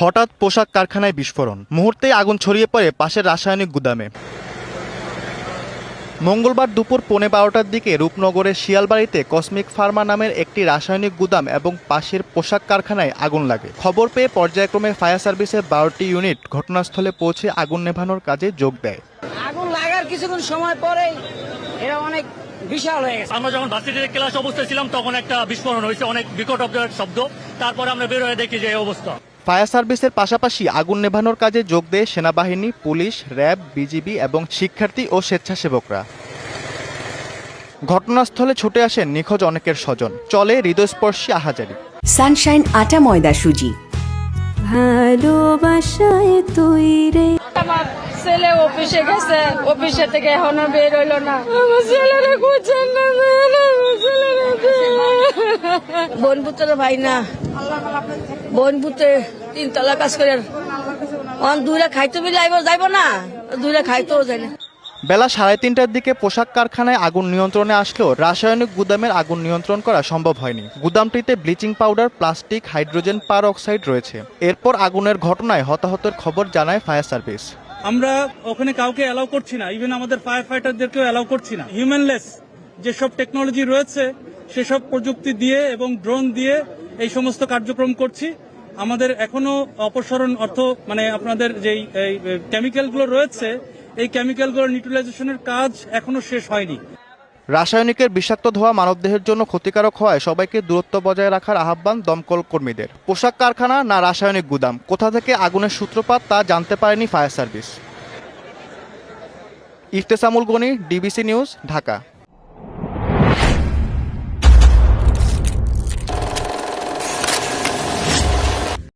হঠাৎ পোশাক কারখানায় বিস্ফোরণ। মুহূর্তেই আগুন ছড়িয়ে পড়ে পাশের রাসায়নিক গুদামে। মঙ্গলবার দুপুর পৌনে বারোটার দিকে রূপনগরের শিয়ালবাড়িতে কসমিক ফার্মা নামের একটি রাসায়নিক গুদাম এবং পাশের পোশাক কারখানায় আগুন লাগে। খবর পেয়ে পর্যায়ক্রমে ফায়ার সার্ভিসের বারোটি ইউনিট ঘটনাস্থলে পৌঁছে আগুন নেভানোর কাজে যোগ দেয়। আগুন লাগার কিছুক্ষণ সময় পরেই এরা অনেক বিশাল হয়ে গেছে। আমরা যখন ভার্সিটিতে ক্লাস অবস্থায় ছিলাম তখন একটা বিস্ফোরণ হয়েছে অনেক বিকট অব্দ শব্দ। তারপরে আমরা বের হয়ে দেখি যে এই অবস্থা। ফায়ার সার্ভিসের পাশাপাশি আগুন নেভানোর কাজে যোগ দেয় সেনাবাহিনী পুলিশ র্যাব বিজিবি এবং শিক্ষার্থী ও স্বেচ্ছাসেবকরা। ঘটনাস্থলে ছুটে আসেন নিখোঁজ অনেকের স্বজন। চলে হৃদয়স্পর্শী আহাজারি। সানশাইন আটা ময়দা সুজি। ভালোবাসায় তৈরে আমার ছেলে অফিসে গেছে অফিসে থেকে এখনও বের হইল না। আমার ছেলেরা খুঁজছেন না আমার ছেলেরা বোন পুত্রের ভাই না। বোন পুত্রে তিনতলা কাজ করে অন দূরে খাইতে বলে আইব যাইব না। দূরে খাইতেও যায় না। বেলা সাড়ে তিনটার দিকে পোশাক কারখানায় আগুন নিয়ন্ত্রণে আসলেও রাসায়নিক গুদামের আগুন নিয়ন্ত্রণ করা সম্ভব হয়নি। গুদামটিতে bleaching powder plastic hydrogen peroxide রয়েছে। এরপর আগুনের ঘটনায় হতাহতের খবর জানায় ফায়ার সার্ভিস। আমরা ওখানে কাউকে অ্যালাউ করছি না। ইভেন আমাদের ফায়ার ফাইটারদেরকেও অ্যালাউ করছি না। হিউম্যানলেস যেসব টেকনোলজি রয়েছে সেসব প্রযুক্তি দিয়ে এবং ড্রোন দিয়ে এই সমস্ত কার্যক্রম করছি। আমাদের এখনও অপসারণ অর্থ মানে আপনাদের যেই কেমিক্যালগুলো রয়েছে, এই কেমিক্যালগুলোর নিউট্রিলাইজেশনের কাজ এখনও শেষ হয়নি। রাসায়নিকের বিষাক্ত ধোয়া মানবদেহের জন্য ক্ষতিকারক হওয়ায় সবাইকে দূরত্ব বজায় রাখার আহ্বান দমকল কর্মীদের। পোশাক কারখানা না রাসায়নিক গুদাম? কোথা থেকে আগুনের সূত্রপাত তা জানতে পারেনি fire service. Iftesamul Gani, DBC news, Dhaka.